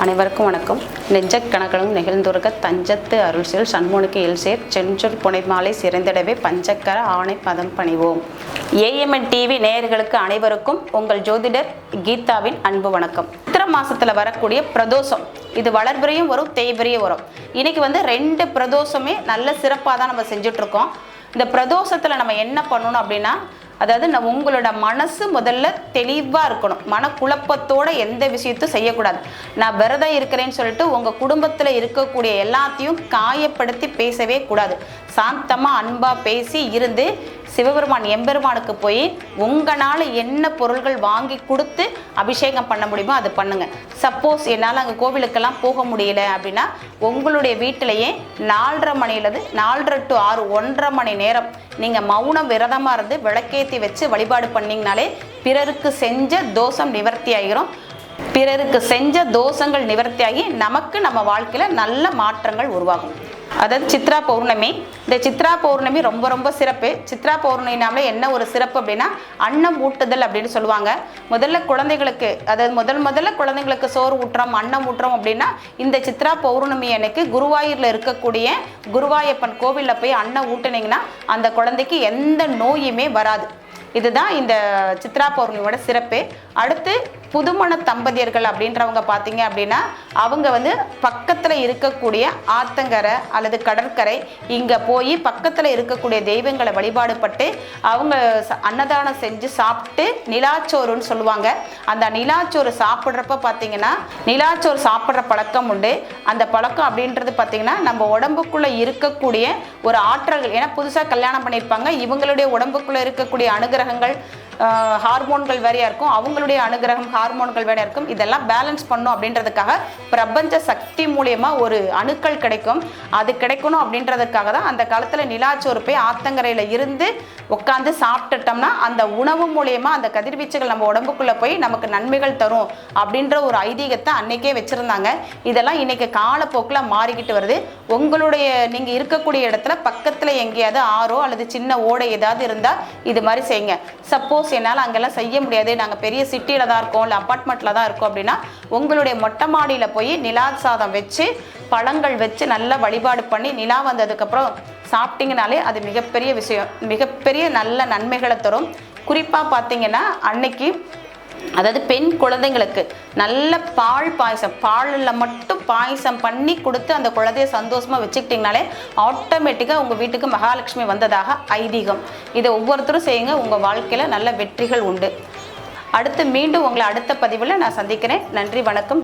அனைவருக்கும் வணக்கம். நெஞ்ச கணக்கனும் நிகழ்ந்துருக தஞ்சத்து அருள்சேல் சண்முனுக்கு எல்சேர் செஞ்சொல் புனைமாலை சிறந்திடவே பஞ்சக்கர ஆணை பதம் பணிவோம். ஏஎம்என் டிவி நேயர்களுக்கு அனைவருக்கும் உங்கள் ஜோதிடர் கீதாவின் அன்பு வணக்கம். சித்திர மாசத்துல வரக்கூடிய பிரதோஷம். இது வளர்பிரியும் வரும் தேய்பிரியும் வரும். இன்னைக்கு வந்து ரெண்டு பிரதோஷமே நல்ல சிறப்பாக தான் நம்ம செஞ்சுட்டு இருக்கோம். இந்த பிரதோஷத்துல நம்ம என்ன பண்ணணும் அப்படின்னா அதாவது நம்ம உங்களோட மனசு முதல்ல தெளிவாக இருக்கணும். மனக்குழப்பத்தோட எந்த விஷயத்தையும் செய்யக்கூடாது. நான் விரதம் இருக்கிறேன்னு சொல்லிட்டு உங்கள் குடும்பத்தில் இருக்கக்கூடிய எல்லாத்தையும் காயப்படுத்தி பேசவே கூடாது. சாந்தமாக அன்பாக பேசி இருந்து சிவபெருமான் எம்பெருமானுக்கு போய் உங்களால் என்ன பொருள்கள் வாங்கி கொடுத்து அபிஷேகம் பண்ண முடியுமோ அது பண்ணுங்கள் சப்போஸ் என்னால் அங்கே கோவிலுக்கெல்லாம் போக முடியல அப்படின்னா உங்களுடைய வீட்டிலையே நாலரை மணிலேருந்து நாலரை டு ஆறு ஒன்றரை மணி நேரம் நீங்கள் மௌனம் விரதமாக இருந்து விளக்கேற்றி வச்சு வழிபாடு பண்ணிங்கனாலே பிறருக்கு செஞ்ச தோஷம் நிவர்த்தி ஆகிரும் பிறருக்கு செஞ்ச தோஷங்கள் நிவர்த்தியாகி நமக்கு நம்ம வாழ்க்கையில் நல்ல மாற்றங்கள் உருவாகும். அதாவது சித்ரா பௌர்ணமி. இந்த சித்ரா பௌர்ணமி ரொம்ப ரொம்ப சிறப்பு. சித்ரா பௌர்ணமினாலே என்ன ஒரு சிறப்பு அப்படின்னா அன்னம் ஊட்டுதல் அப்படின்னு சொல்லுவாங்க. முதல்ல குழந்தைகளுக்கு அதாவது முதல் முதல்ல குழந்தைங்களுக்கு சோறு ஊட்டுறோம் அன்னம் ஊட்டுறோம் அப்படின்னா இந்த சித்ரா பௌர்ணமி அன்னைக்கு குருவாயூரில் இருக்கக்கூடிய குருவாயப்பன் கோவிலில் போய் அன்னம் ஊட்டுனீங்கன்னா அந்த குழந்தைக்கு எந்த நோயுமே வராது. இதுதான் இந்த சித்ரா பௌர்ணமியோட சிறப்பு. அடுத்து புதுமண தம்பதியர்கள் அப்படின்றவங்க பார்த்தீங்க அப்படின்னா அவங்க வந்து பக்கத்தில் இருக்கக்கூடிய ஆத்தங்கரை அல்லது கடற்கரை இங்கே போய் பக்கத்தில் இருக்கக்கூடிய தெய்வங்களை வழிபாடு பட்டு அவங்க அன்னதானம் செஞ்சு சாப்பிட்டு நிலாச்சோறுன்னு சொல்லுவாங்க. அந்த நிலாச்சோறு சாப்பிட்றப்ப பார்த்தீங்கன்னா நிலாச்சோறு சாப்பிட்ற பழக்கம் உண்டு. அந்த பழக்கம் அப்படின்றது பார்த்தீங்கன்னா நம்ம உடம்புக்குள்ளே இருக்கக்கூடிய ஒரு ஆற்றல்கள் ஏன்னா புதுசாக கல்யாணம் பண்ணியிருப்பாங்க. இவங்களுடைய உடம்புக்குள்ளே இருக்கக்கூடிய அனுகிரகங்கள் ஹார்மோன்கள் வேறையாக இருக்கும். அவங்களுடைய அனுகிரகம் ஹார்மோன்கள் வேறையாக இருக்கும். இதெல்லாம் பேலன்ஸ் பண்ணும் அப்படின்றதுக்காக பிரபஞ்ச சக்தி மூலியமா ஒரு அணுக்கள் கிடைக்கும். அது கிடைக்கணும் அப்படின்றதுக்காக தான் அந்த காலத்தில் நிலாச்சோறு போய் ஆத்தங்கரையில் இருந்து உட்காந்து சாப்பிட்டுட்டோம்னா அந்த உணவு மூலியமா அந்த கதிர்வீச்சுகள் நம்ம உடம்புக்குள்ளே போய் நமக்கு நன்மைகள் தரும் அப்படின்ற ஒரு ஐதீகத்தை அன்னைக்கே வச்சுருந்தாங்க. இதெல்லாம் இன்னைக்கு காலப்போக்கில் மாறிக்கிட்டு வருது. உங்களுடைய நீங்கள் இருக்கக்கூடிய இடத்துல பக்கத்தில் எங்கேயாவது ஆறோ அல்லது சின்ன ஓடை ஏதாவது இருந்தால் இது மாதிரி செய்யுங்க. சப்போஸ் என்னால் அங்கெல்லாம் செய்ய முடியாது. நாங்கள் பெரிய சிட்டியில் தான் இருக்கோம். உள்ள அப்பார்ட்மெண்ட்டில் தான் இருக்கும் அப்படின்னா உங்களுடைய மொட்டை மாடியில் போய் நிலா சாதம் வச்சு பழங்கள் வச்சு நல்லா வழிபாடு பண்ணி நிலா வந்ததுக்கப்புறம் சாப்பிட்டீங்கனாலே அது மிகப்பெரிய விஷயம். மிகப்பெரிய நல்ல நன்மைகளை தரும். குறிப்பாக பார்த்தீங்கன்னா அன்னைக்கு அதாவது பெண் குழந்தைங்களுக்கு நல்ல பால் பாயசம் பாலில் மட்டும் பாயசம் பண்ணி கொடுத்து அந்த குழந்தைய சந்தோஷமாக வச்சுக்கிட்டிங்கனாலே ஆட்டோமேட்டிக்காக உங்கள் வீட்டுக்கு மகாலட்சுமி வந்ததாக ஐதீகம். இதை ஒவ்வொருத்தரும் செய்யுங்க. உங்கள் வாழ்க்கையில் நல்ல வெற்றிகள் உண்டு. அடுத்து மீண்டும் உங்களை அடுத்த பதிவில் நான் சந்திக்கிறேன். நன்றி வணக்கம்.